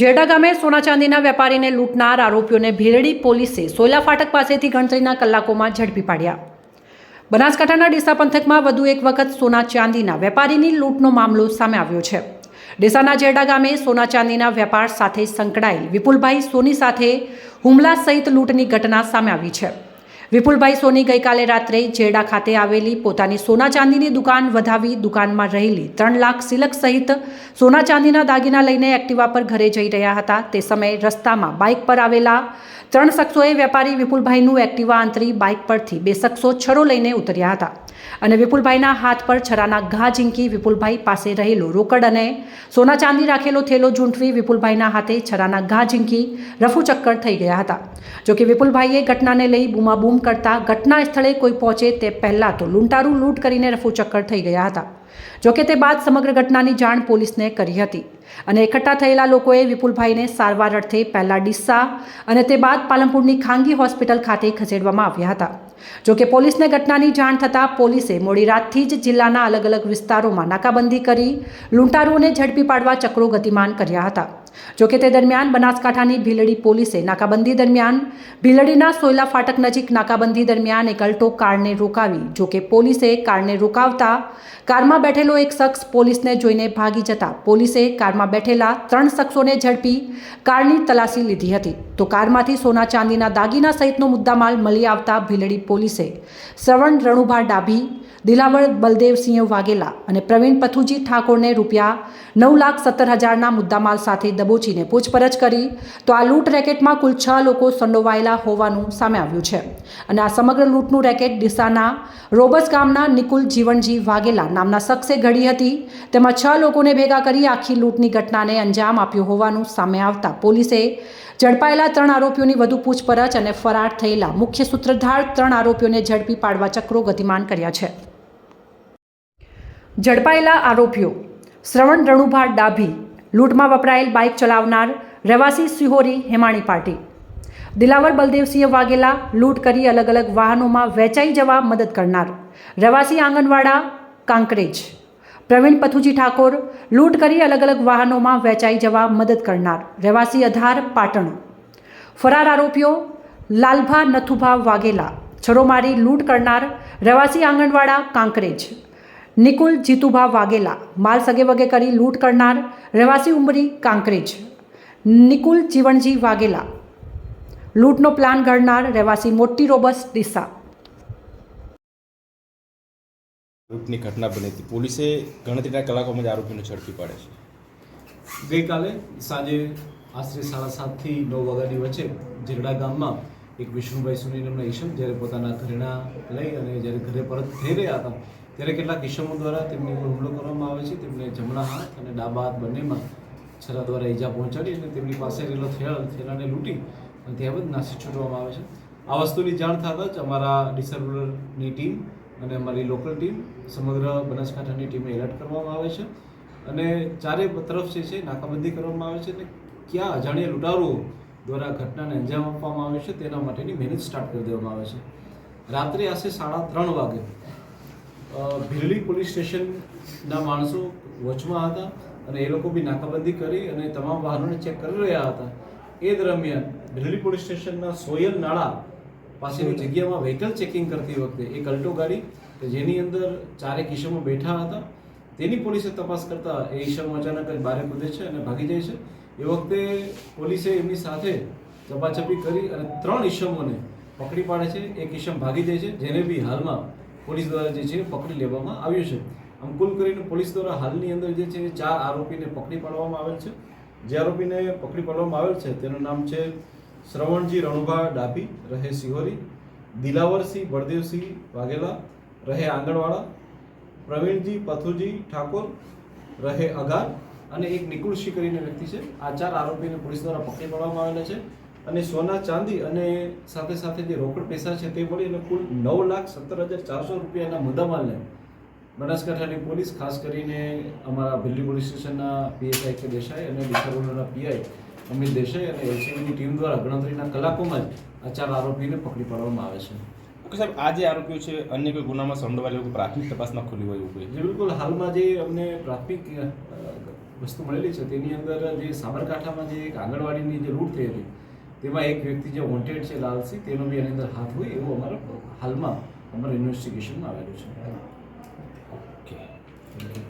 જેડા ગામે સોના ચાંદીના વેપારીને લૂંટનાર આરોપીઓને ભીરડી પોલીસે સોયલા ફાટક પાસેથી ગણતરીના કલાકોમાં ઝડપી પાડ્યા. બનાસકાંઠાના ડીસા પંથકમાં વધુ એક વખત સોના ચાંદીના વેપારીની લૂંટનો મામલો સામે આવ્યો છે. ડીસાના જેડા ગામે સોના ચાંદીના વેપાર સાથે સંકળાયેલ વિપુલભાઈ સોની સાથે હુમલા સહિત લૂંટની ઘટના સામે આવી છે. વિપુલભાઈ સોની ગઈકાલે રાત્રે જેડા ખાતે આવેલી પોતાની સોના ચાંદીની દુકાન વધાવી દુકાનમાં રહેલી ત્રણ લાખ સિલક સહિત સોના ચાંદીના દાગીના લઈને એક્ટિવા પર ઘરે જઈ રહ્યા હતા. તે સમયે રસ્તામાં બાઇક પર આવેલા ત્રણ શખ્સોએ વેપારી વિપુલભાઈનું એક્ટિવા આંતરી બાઇક પરથી બે શખ્સો છરો લઈને ઉતર્યા હતા અને વિપુલભાઈના હાથ પર છરાના ઘા ઝીંકી વિપુલભાઈ પાસે રહેલો રોકડ અને સોના ચાંદી રાખેલો થેલો ઝૂંટવી વિપુલભાઈના હાથે છરાના ઘા ઝીંકી રફુચક્કર થઈ ગયા હતા. જોકે વિપુલભાઈએ ઘટનાને લઈ બૂમાબૂમ કરતા ઘટના સ્થળે કોઈ પહોંચે તે પહેલાં તો લૂંટારું લૂંટ કરીને રફુચક્કર થઈ ગયા હતા. જોકે તે બાદ સમગ્ર ઘટનાની જાણ પોલીસને કરી હતી અને એકઠા થયેલા લોકોએ વિપુલભાઈને સારવાર અર્થે પહેલા ડીસા અને તે બાદ પાલનપુરની ખાનગી હોસ્પિટલ ખાતે ખસેડવામાં આવ્યા હતા. જોકે પોલીસને ઘટનાની જાણ થતાં પોલીસે મોડી રાતથી જ જિલ્લાના અલગ અલગ વિસ્તારોમાં નાકાબંધી કરી, લૂંટારુઓને ઝડપી પાડવા ચક્રો ગતિમાન કર્યા હતા. જોકે તે દરમિયાન બનાસકાંઠાની ભીલડી પોલીસે નાકાબંધી દરમિયાન, ભીલડીના સોયલા ફાટક નજીક નાકાબંધી દરમિયાન એક અલ્ટો કારને રોકાવી જોકે પોલીસે કારને રોકાવતા કારમાં બેઠેલો એક શખ્સ પોલીસને જોઈને ભાગી જતા પોલીસે કારમાં બેઠેલા ત્રણ શખ્સોને ઝડપી કારની તલાશી લીધી હતી. તો કારમાંથી સોના ચાંદીના દાગીના સહિતનો મુદ્દામાલ મળી આવતા ભીલડી પોલીસે. શ્રવણ રણુભા ડાભી દિલાવર બલદેવસિંહ વાઘેલા અને પ્રવીણ પથુજી ઠાકોરને રૂપિયા નવ લાખ સત્તર હજારના મુદ્દામાલ સાથે દબોચીને પૂછપરછ કરી, તો આ લૂંટ રેકેટમાં કુલ છ લોકો સંડોવાયેલા હોવાનું સામે આવ્યું છે. અને આ સમગ્ર લૂંટનું રેકેટ ડીસાના રોબસ ગામના નિકુલ જીવનજી વાઘેલા નામના શખ્સે ઘડી હતી. તેમાં છ લોકોને ભેગા કરી આખી લૂંટની ઘટનાને અંજામ આપ્યો હોવાનું સામે આવતા પોલીસે ઝડપાયેલા ત્રણ આરોપીઓની વધુ પૂછપરછ અને ફરાર થયેલા મુખ્ય સૂત્રધાર ત્રણ આરોપીઓને ઝડપી પાડવા ચક્રો ગતિમાન કર્યા છે. ઝડપાયેલા આરોપીઓ. શ્રવણ રણુભા ડાભી લૂંટમાં વપરાયેલ બાઇક ચલાવનાર રહેવાસી સિહોરી હેમાણી પાર્ટી. દિલાવર બલદેવસિંહ વાઘેલા લૂંટ કરી અલગ અલગ વાહનોમાં વેચાઈ જવા મદદ કરનાર રહેવાસી આંગણવાડા કાંકરેજ. પ્રવીણ પથુજી ઠાકોર લૂંટ કરી અલગ અલગ વાહનોમાં વેચાઈ જવા મદદ કરનાર રહેવાસી અધાર પાટણ. ફરાર આરોપીઓ લાલભા નથુભા વાઘેલા. છરોમારી લૂંટ કરનાર રહેવાસી આંગણવાડા કાંકરેજ. નિકુલ જીતુભા વાઘેલા માલ સગે વગે કરી લૂંટ કરનાર રહેવાસી ઉમરી કાંકરેજ. નિકુલ જીવણજી વાઘેલા લૂંટનો પ્લાન ઘડનાર રહેવાસી મોટી રોબસ ડીસા. લૂંટની ઘટના બની હતી. પોલીસે ગણતરીના કલાકોમાં જ આરોપીને ઝડપી પાડે છે. ગઈકાલે સાંજે આશરે સાડા સાતથી નવ વાગ્યાની વચ્ચે ઝીરડા ગામમાં એક વિષ્ણુભાઈ સુની નામના ઈશમ જ્યારે પોતાના ઘરેણા લઈ અને જ્યારે ઘરે પરત થઈ રહ્યા હતા ત્યારે કેટલાક ઇસમો દ્વારા તેમની ઉપર હુમલો કરવામાં આવે છે. તેમને જમણા હાથ અને ડાબા હાથ બંનેમાં છરા દ્વારા ઈજા પહોંચાડી અને તેમની પાસે રહેલો થેલા, થેલાને લૂંટી અને ત્યારબાદ નાસી છૂટવામાં આવે છે. આ વસ્તુની જાણ થતાં જ અમારા ડીસા ટીમ અને અમારી લોકલ ટીમ સમગ્ર બનાસકાંઠાની ટીમને એલર્ટ કરવામાં આવે છે અને ચારે તરફ જે છે નાકાબંધી કરવામાં આવે છે અને ક્યાં અજાણ્યા લૂંટારુઓ દ્વારા ઘટનાને અંજામ આપવામાં આવે છે તેના માટેની મહેનત સ્ટાર્ટ કરી દેવામાં આવે છે. રાત્રે આશરે સાડા ત્રણ વાગે ભીલડી પોલીસ સ્ટેશનના માણસો વચમાં હતા અને એ લોકો બી નાકાબંધી કરી અને તમામ વાહનોને ચેક કરી રહ્યા હતા. એ દરમિયાન ભીલડી પોલીસ સ્ટેશનના સોયલ નાળા પાસેની જગ્યામાં વ્હીકલ ચેકિંગ કરતી વખતે એક અલ્ટો ગાડી કે જેની અંદર ચારેક ઈસમો બેઠા હતા, તેની પોલીસે તપાસ કરતા એ ઈસમો અચાનક જ બારે કૂદે છે અને ભાગી જાય છે. એ વખતે પોલીસે એમની સાથે ચપાચપી કરી અને ત્રણ ઈસમોને પકડી પાડે છે. એક ઈસમ ભાગી જાય છે, જેને બી હાલમાં પોલીસ દ્વારા જે છે પકડી લેવામાં આવ્યું છે. આમ કુલ કરીને પોલીસ દ્વારા હાલની અંદર જે છે ચાર આરોપીને પકડી પાડવામાં આવેલ છે. જે આરોપીને પકડી પાડવામાં આવેલ છે, તેનું નામ છે શ્રવણજી રણુભા ડાભી, રહે સિહોરી દિલાવરસિંહ બળદેવસિંહ વાઘેલા, રહે આંગણવાડા. પ્રવીણજી પથુજી ઠાકોર, રહે અગાર. અને એક નિકુળશી કરીને વ્યક્તિ છે. આ ચાર આરોપીને પોલીસ દ્વારા પકડી પાડવામાં આવેલા છે. અને સોના ચાંદી અને સાથે સાથે જે રોકડ પૈસા છે તે મળી અને કુલ નવ લાખ સત્તર હજાર ચારસો રૂપિયાના મુદ્દામાલને બનાસકાંઠાની પોલીસ ખાસ કરીને અમારા ભીલડી પોલીસ સ્ટેશનના પીએસઆઈ કે દેસાઈ અને ડિસારોના પીઆઈ અમિત દેસાઈ અને એલસીબીની ટીમ દ્વારા ગણતરીના કલાકોમાં જ આ ચાર આરોપીને પકડી પાડવામાં આવે છે. ઓકે સાહેબ આ જે આરોપીઓ છે અન્ય કોઈ ગુનામાં સંડોવાયેલા પ્રાથમિક તપાસમાં ખુલ્યું હોય એવું જે બિલકુલ. હાલમાં જે અમને પ્રાથમિક વસ્તુ મળેલી છે તેની અંદર જે સાબરકાંઠામાં જે એક આંગણવાડીની જે રૂટ થઈ હતી તેમાં એક વ્યક્તિ જે વોન્ટેડ છે લાલસિંહ તેનો બી એની અંદર હાથ હોય એવું અમારા હાલમાં અમારા ઇન્વેસ્ટિગેશનમાં આવેલું છે. ઓકે